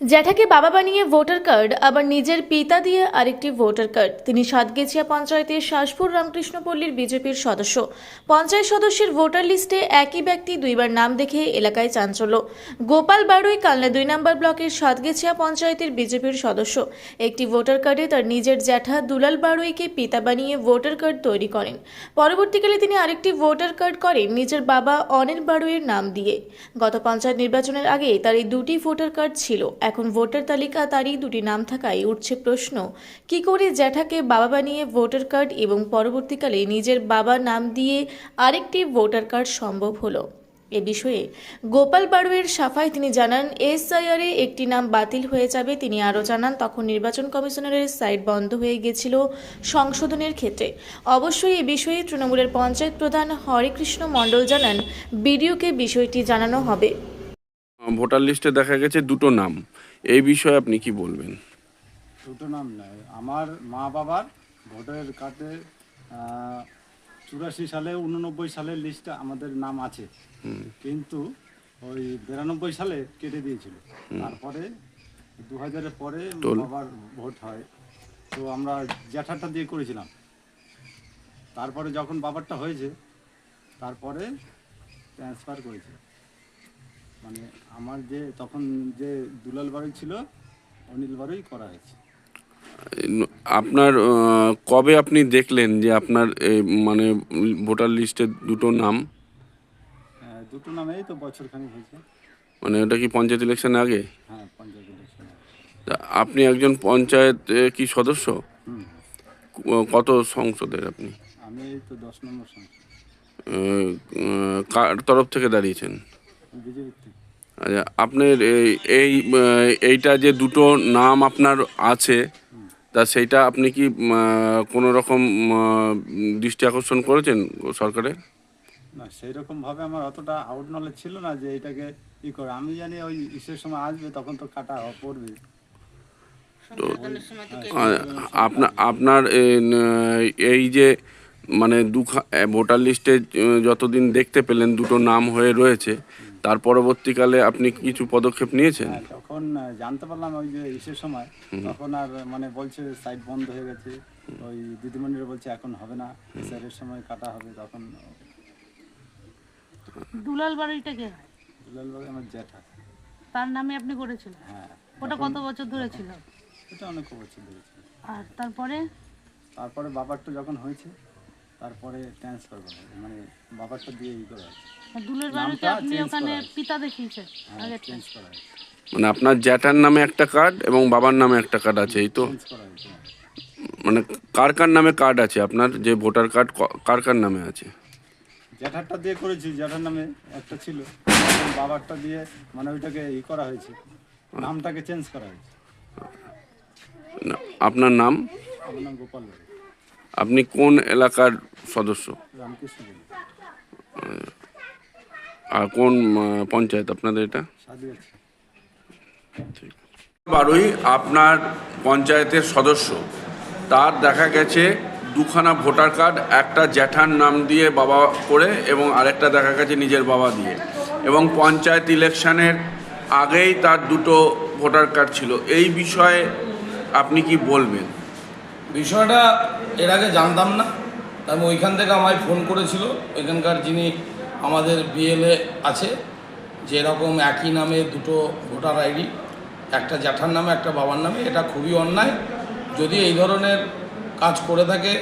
জ্যাঠাকে বাবা বানিয়ে voter card, আবার নিজের পিতা দিয়ে আরেকটি ভোটার কার্ড। তিনি সাতগেছিয়া পঞ্চায়েতের শাসপুর রামকৃষ্ণপল্লীর বিজেপির সদস্য। পঞ্চায়েত সদস্যের ভোটার লিস্টে একই ব্যক্তি দুইবার নাম দেখে এলাকায় চাঞ্চল্য। গোপাল বাড়ুই কালনা দুই নম্বর ব্লকের সাতগেছিয়া পঞ্চায়েতের বিজেপির সদস্য। একটি ভোটার কার্ডে তার নিজের জ্যাঠা দুলাল বাড়ুইকে পিতা বানিয়ে ভোটার কার্ড তৈরি করেন। পরবর্তীকালে তিনি আরেকটি ভোটার কার্ড করেন নিজের বাবা অনিল বাড়ুইয়ের নাম দিয়ে। গত পঞ্চায়েত নির্বাচনের আগে তার এই দুটি ভোটার কার্ড ছিল। এখন ভোটার তালিকা, তারই দুটি নাম থাকায় উঠছে প্রশ্ন। কি করে জ্যাঠাকে বাবা বানিয়ে ভোটার কার্ড এবং পরবর্তীকালে নিজের বাবার নাম দিয়ে আরেকটি ভোটার কার্ড সম্ভব হলো? এ বিষয়ে গোপাল বাড়ুয়ের সাফায় তিনি জানান, এসআইআরে একটি নাম বাতিল হয়ে যাবে, তিনি আরও জানান, তখন নির্বাচন কমিশনারের সাইট বন্ধ হয়ে গেছিল সংশোধনের ক্ষেত্রে। অবশ্যই এ বিষয়ে তৃণমূলের পঞ্চায়েত প্রধান হরেকৃষ্ণ মণ্ডল জানান, বিডিওকে বিষয়টি জানানো হবে। ভোটার লিস্টে দেখা গেছে দুটো নাম। এই বিষয়ে আপনি কি বলবেন? দুটো নাম নয় আমার মা বাবার ভোটার কার্ডে চুরাশি সালে উননব্বই সালের লিস্টে আমাদের নাম আছে। কিন্তু ওই বিরানব্বই সালে কেটে দিয়েছিল। তারপরে দু হাজারের পরে বাবার ভোট হয়। তো আমরা জ্যাঠাটা দিয়ে করেছিলাম। তারপরে যখন বাবারটা হয়েছে তারপরে ট্রান্সফার করেছে। মানে আমার যে তখন যে দুলাল বাড়ি ছিল অনিল বাড়ি করা হয়েছে। আপনার কবে আপনি দেখলেন যে আপনার মানে ভোটার লিস্টে দুটো নাম? হ্যাঁ, দুটো নামেই তো বছরখানিক হয়েছে। মানে ওটা কি পঞ্চায়েত ইলেকশন আগে? হ্যাঁ পঞ্চায়েত ইলেকশনে আপনি একজন পঞ্চায়েত কি সদস্য? কত সংসদের আপনি? আমি তো দশ নম্বর সংসদ। কার তরফ থেকে দাঁড়িয়েছেন? বিজেপির থেকে। আচ্ছা আপনার এই এই এইটা যে দুটো নাম আপনার আছে তা সেইটা আপনি কি কোনো রকম দৃষ্টি আকর্ষণ করেছেন সরকারে? না সেই রকম ভাবে আমার অতটা আউট নলেজ ছিল না যে এটাকে ই করে। আমি জানি ওই ইসের সময় আসবে তখন তো কাটা হ- তো আপনার আপনার এই, এই যে মানে দু ভোটার লিস্টে যতদিন দেখতে পেলেন দুটো নাম হয়ে রয়েছে তার পরবর্তীকালে আপনি কিছু পদক্ষেপ নিয়েছেন? হ্যাঁ, তখন জানতে পারলাম ওই যে ইসের সময়। তখন আর মানে বলছে সাইট বন্ধ হয়ে গেছে। ওই দিদিমণিরা বলছে এখন হবে না। স্যারের সময় কাটা হবে তখন দুলাল বাড়িটা কে? হয় দুলাল বাড়ি আমার জ্যাঠা তার নামে আপনি করেছিলেন? হ্যাঁ ওটা কত বছর ধরে ছিল? এটা অনেক বছর ধরেছে আর তারপরে? তারপরে বাবার তো যখন হয়েছে তারপরে ট্রান্সফার করা মানে বাবারটা দিয়ে ই করা হয়েছে দুলাল বাড়িতে আপনি ওখানে করা পিতা দেখিয়েছেন হ্যাঁ আগে চেঞ্জ করা হয়েছে মানে আপনার জ্যাঠার নামে একটা কার্ড এবং বাবার নামে একটা কার্ড আছে এই তো? করা হয়েছে মানে কার কার নামে কার্ড আছে? আপনার যে ভোটার কার্ড কার কার নামে আছে? জ্যাঠারটা দিয়ে করেছি জ্যাঠার নামে একটা ছিল। বাবারটা দিয়ে মানে ওইটাকে ই করা হয়েছে। নামটাকে চেঞ্জ করা হয়েছে। আপনার নাম? আমার নাম গোপাল আপনি কোন এলাকার সদস্য? আর কোন পঞ্চায়েত আপনাদের এটা? বারোই আপনার পঞ্চায়েতের সদস্য। তার দেখা গেছে দুখানা ভোটার কার্ড একটা জ্যাঠার নাম দিয়ে বাবা করে এবং আরেকটা দেখা গেছে নিজের বাবা দিয়ে। এবং পঞ্চায়েত ইলেকশনের আগেই তার দুটো ভোটার কার্ড ছিল। এই বিষয়ে আপনি কি বলবেন? বিষয়টা এর আগে জানতাম না। আমি ওইখান থেকে আমায় ফোন করেছিল। ওইখানকার যিনি আমাদের বিএলএ আছে, যে এরকম একই নামে দুটো ভোটার আইডি, একটা জ্যাঠার নামে, একটা বাবার নামে, এটা খুবই অন্যায়। যদি এই ধরনের কাজ করে থাকে,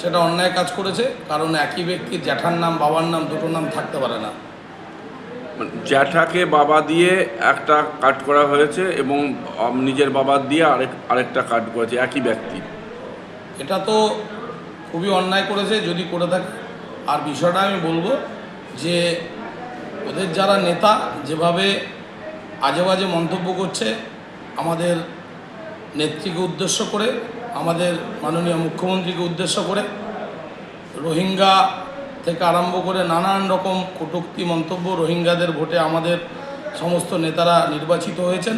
সেটা অন্যায় কাজ করেছে, কারণ একই ব্যক্তির জ্যাঠার নাম, বাবার নাম, দুটো নাম থাকতে পারে না। মানে জ্যাঠাকে বাবা দিয়ে একটা কার্ড করা হয়েছে এবং নিজের বাবা দিয়ে আরেক, আরেকটা কার্ড করেছে, একই ব্যক্তি। এটা তো খুবই অন্যায় করেছে, যদি করে থাকে। আর বিষয়টা আমি বলব যে, ওদের যারা নেতা যেভাবে আজে বাজে মন্তব্য করছে, আমাদের নেত্রীকে উদ্দেশ্য করে, আমাদের মাননীয় মুখ্যমন্ত্রীকে উদ্দেশ্য করে, রোহিঙ্গা থেকে আরম্ভ করে নানান রকম কটুক্তি মন্তব্য রোহিঙ্গাদের ভোটে আমাদের সমস্ত নেতারা নির্বাচিত হয়েছেন।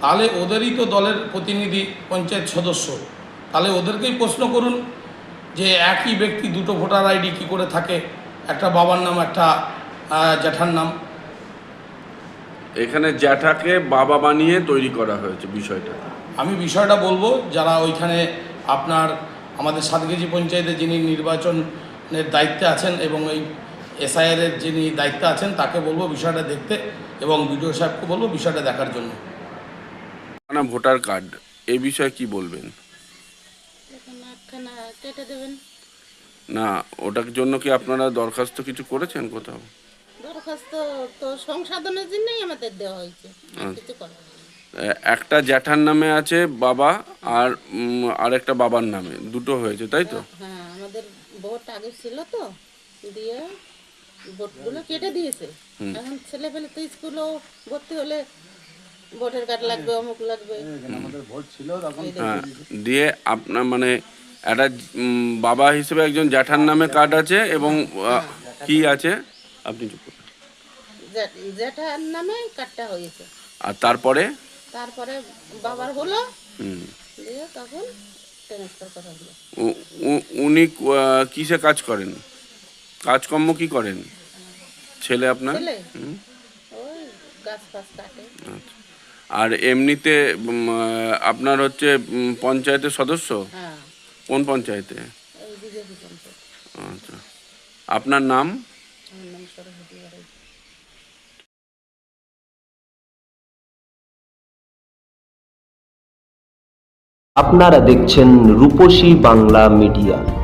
তাহলে ওদেরই তো দলের প্রতিনিধি পঞ্চায়েত সদস্য। তাহলে ওদেরকেই প্রশ্ন করুন যে একই ব্যক্তি দুটো ভোটার আইডি কী করে থাকে? একটা বাবার নাম একটা জ্যাঠার নাম। এখানে জ্যাঠাকে বাবা বানিয়ে তৈরি করা হয়েছে বিষয়টা। আমি বিষয়টা বলব যারা ওইখানে আপনার আমাদের সাতগেজি পঞ্চায়েতে যিনি নির্বাচনের দায়িত্বে আছেন এবং এই এসআইআর এর যিনি দায়িত্বে আছেন তাকে বলব বিষয়টা দেখতে এবং বিডিও সাহেবকে বলব বিষয়টা দেখার জন্য। ভোটার কার্ড এই বিষয়ে কি বলবেন? কেটে দেবেন। না ওটার জন্য কি আপনারা দরখাস্ত কিছু করেছেন কোথাও? দরখাস্ত তো সংশোধনের জন্যই আমাদের দেওয়া হয়েছে কিছু করা হয়নি। একটা জ্যাঠার নামে আছে বাবা আর উম, আরেকটা বাবার নামে দুটো হয়েছে তাই তো? হ্যাঁ আমাদের ভোট আগে ছিল তো দিয়ে ভোটগুলো কেটে দিয়েছে। এখন ছেলে পেলে তো স্কুলেও ভর্তি হলে ভোটার কার্ড লাগবে অমুক লাগবে। আমাদের ভোট ছিল তখন হ্যাঁ দিয়ে আপনার মানে একটা বাবা হিসেবে একজন জ্যাঠার নামে কার্ড আছে এবং কি আছে? আপনি চুপ করুন। নামে কার্ডটা হয়েছে। আর তারপরে? তারপরে বাবার হলো। হুম, দিয়ে তখন ট্রান্সফার করা হলো। উ- উ- উনি কিসে কাজ করেন? কাজকর্ম কি করেন? ছেলে আপনার? আচ্ছা। আর এমনিতে আপনার হচ্ছে পঞ্চায়েতের সদস্য? হ্যাঁ। কোন পঞ্চায়েতে? আচ্ছা। আপনার নাম? আপনারা দেখছেন রূপসী বাংলা মিডিয়া।